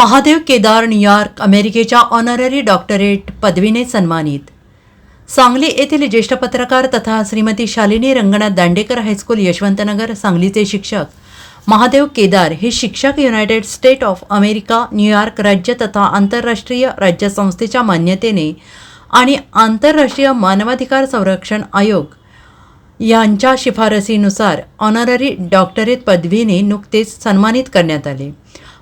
Mahadev Kedar New York अमेरिकेच्या honorary doctorate पदवीने सन्मानित. सांगली येथील ज्येष्ठ पत्रकार तथा श्रीमती शालिनी रंगनाथ दांडेकर हायस्कूल यशवंतनगर सांगलीचे शिक्षक महादेव केदार हे शिक्षक United State of America New York राज्य तथा आंतरराष्ट्रीय राज्य संस्थेच्या मान्यतेने आणि आंतरराष्ट्रीय मानवाधिकार संरक्षण आयोग यांच्या शिफारसीनुसार ऑनररी डॉक्टरेट पदवीने नुकतेच सन्मानित करण्यात आले.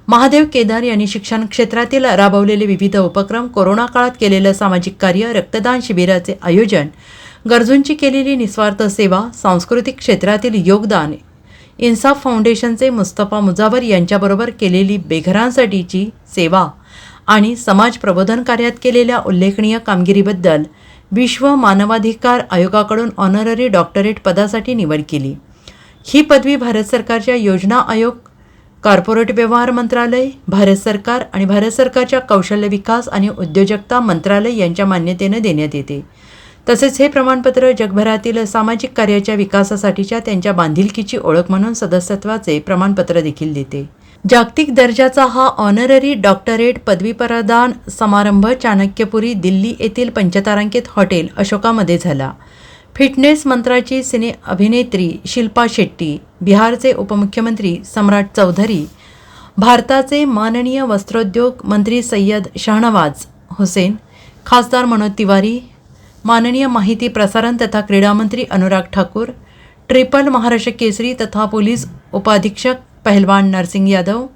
महादेव केदार यांनी शिक्षण क्षेत्रातील राबवलेले विविध उपक्रम कोरोना काळात केलेलं सामाजिक कार्य रक्तदान शिबिराचे आयोजन गरजूंची केलेली निस्वार्थ सेवा सांस्कृतिक क्षेत्रातील योगदान इन्साफ फाउंडेशनचे मुस्तफा मुजावर यांच्याबरोबर केलेली बेघरांसाठीची सेवा आणि समाज प्रबोधन कार्यात केलेल्या उल्लेखनीय कामगिरीबद्दल विश्व मानवाधिकार आयोगाकडून ऑनररी डॉक्टरेट पदासाठी निवड केली. ही पदवी भारत सरकारच्या योजना आयोग कॉर्पोरेट व्यवहार मंत्रालय भारत सरकार आणि भारत सरकारच्या कौशल्य विकास आणि उद्योजकता मंत्रालय यांच्या मान्यतेनं देण्यात येते. तसेच हे प्रमाणपत्र जगभरातील सामाजिक कार्याच्या विकासासाठीच्या त्यांच्या बांधिलकीची ओळख म्हणून सदस्यत्वाचे प्रमाणपत्र देखील देते. जागतिक दर्जाचा हा ऑनररी डॉक्टरेट पदवीप्रदान समारंभ चाणक्यपुरी दिल्ली येथील पंचतारांकित हॉटेल अशोकामध्ये झाला. फिटनेस मंत्राची सिने अभिनेत्री शिल्पा शेट्टी बिहारचे उपमुख्यमंत्री सम्राट चौधरी भारताचे माननीय वस्त्रोद्योग मंत्री सय्यद शहनवाज हुसेन खासदार मनोज तिवारी माननीय माहिती प्रसारण तथा क्रीडामंत्री अनुराग ठाकूर ट्रिपल महाराष्ट्र केसरी तथा पोलीस उपाधीक्षक पहलवान नरसिंग यादव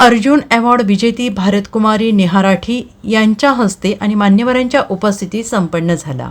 अर्जुन अवॉर्ड विजेती भारतकुमारी नेहा राठी यांच्या हस्ते आणि मान्यवरांच्या उपस्थितीत संपन्न झाला.